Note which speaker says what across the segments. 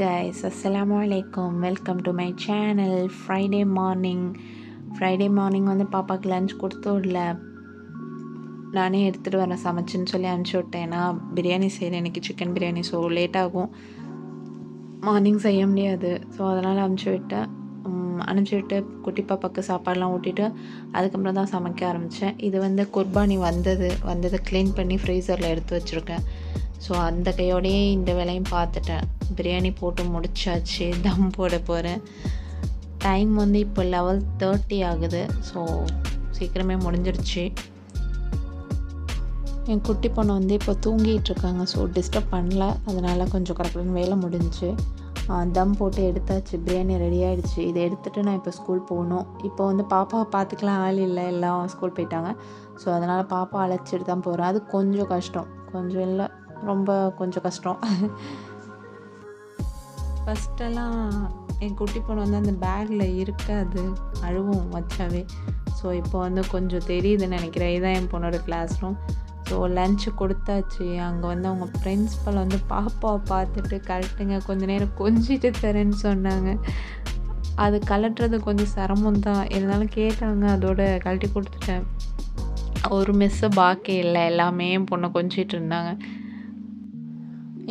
Speaker 1: Guys அஸ்லாம் வலைக்கம் welcome to my channel Friday morning Friday morning வந்து பாப்பாவுக்கு லஞ்ச் கொடுத்து விடல நானே எடுத்துகிட்டு வரேன் சமைச்சுன்னு சொல்லி அனுப்பிச்சி விட்டேன். ஏன்னா பிரியாணி செய்கிறேன் எனக்கு சிக்கன் பிரியாணி ஸோ லேட் ஆகும். மார்னிங் செய்ய முடியாது. ஸோ அதனால் அனுப்பிச்சி விட்டேன். அனுப்பிச்சி விட்டு குட்டி பாப்பாவுக்கு சாப்பாடெலாம் ஊட்டிட்டு அதுக்கப்புறம் தான் சமைக்க ஆரம்பித்தேன் இது வந்து குர்பானி வந்தது. வந்ததை க்ளீன் பண்ணி ஃப்ரீசரில் எடுத்து வச்சுருக்கேன். ஸோ அந்த கையோடையே இந்த வேலையும் பார்த்துட்டேன். பிரியாணி போட்டு முடிச்சாச்சு தம் போட போகிறேன் டைம் வந்து இப்போ லெவல் தேர்ட்டி ஆகுது. ஸோ சீக்கிரமே முடிஞ்சிருச்சு. என் குட்டி பொண்ணு வந்து இப்போ தூங்கிட்டு இருக்காங்க ஸோ டிஸ்டர்ப் பண்ணல. அதனால் கொஞ்சம் கரெக்டான வேலை முடிஞ்சுச்சு. தம் போட்டு எடுத்தாச்சு. பிரியாணி ரெடி ஆகிடுச்சு இதை எடுத்துகிட்டு நான் இப்போ ஸ்கூல் போகணும். இப்போ வந்து பாப்பாவை பார்த்துக்கலாம் ஆள் இல்லை. எல்லாம் ஸ்கூல் போயிட்டாங்க. ஸோ அதனால் பாப்பா அழைச்சிட்டு தான் போகிறேன் அது கொஞ்சம் கஷ்டம். கொஞ்சம் இல்லை. ரொம்ப கொஞ்சம் கஷ்டம். ஃபஸ்ட்டெல்லாம் என் குட்டி பொண்ணு வந்து அந்த பேக்கில் இருக்காது. அழுவும் வச்சாவே ஸோ இப்போ வந்து கொஞ்சம் தெரியுதுன்னு நினைக்கிறேன். இதுதான் என் பொண்ணோட கிளாஸ் ரூம் ஸோ லஞ்சு கொடுத்தாச்சு. அங்கே வந்து அவங்க பிரின்ஸ்பல் வந்து பாப்பாவை பார்த்துட்டு கரெக்டுங்க கொஞ்ச நேரம் கொஞ்சிட்டு தரேன்னு சொன்னாங்க. அது கலட்டுறது கொஞ்சம் சிரமம் தான் இருந்தாலும் கேட்டாங்க அதோட கழட்டி கொடுத்துட்டேன். ஒரு மிஸ்ஸு பாக்கி இல்லை. எல்லாமே என் பொண்ணை கொஞ்சிட்டு இருந்தாங்க.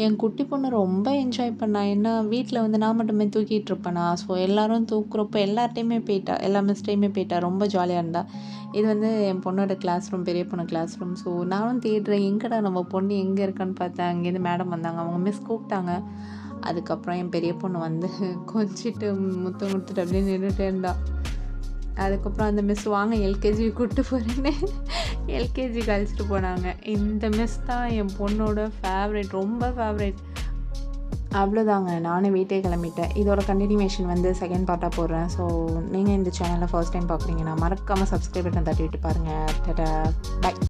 Speaker 1: என் குட்டி பொண்ணு ரொம்ப என்ஜாய் பண்ணா. ஏன்னா வீட்டில் வந்து நான் மட்டுமே தூக்கிட்டு இருப்பேனா? ஸோ எல்லாரும் தூக்குறப்போ எல்லார்ட்டையுமே போயிட்டா. எல்லா மிஸ்டையுமே போயிட்டா. ரொம்ப ஜாலியாக இருந்தா. இது வந்து என் பொண்ணோட கிளாஸ் ரூம் பெரிய பொண்ணு கிளாஸ் ரூம் ஸோ நானும் தேடுறேன். எங்கடா நம்ம பொண்ணு எங்கே இருக்கான்னு பார்த்தேன். அங்கேருந்து மேடம் வந்தாங்க. அவங்க மிஸ் கூப்பிட்டாங்க. அதுக்கப்புறம் என் பெரிய பொண்ணு வந்து கொஞ்சிட்டு முத்தம் கொடுத்துட்டு அப்படியே நின்றுட்டே இருந்தாள் அதுக்கப்புறம் அந்த மிஸ் வாங்க எல்கேஜி கூப்பிட்டு போகிறேன்னு எல்கேஜி கழிச்சிட்டு போனாங்க. இந்த மிஸ் தான் என் பொண்ணோட ஃபேவரட் ரொம்ப ஃபேவரேட் அவ்வளோதாங்க நானும் வீட்டே கிளம்பிட்டேன். இதோட கண்டினியூவேஷன் வந்து செகண்ட் பார்ட்டாக போடுறேன். ஸோ நீங்கள் இந்த சேனலை ஃபர்ஸ்ட் டைம் பார்க்குறீங்கன்னா மறக்காமல் சப்ஸ்கிரைப் பட்டன் தட்டி விட்டு பாருங்கள் பை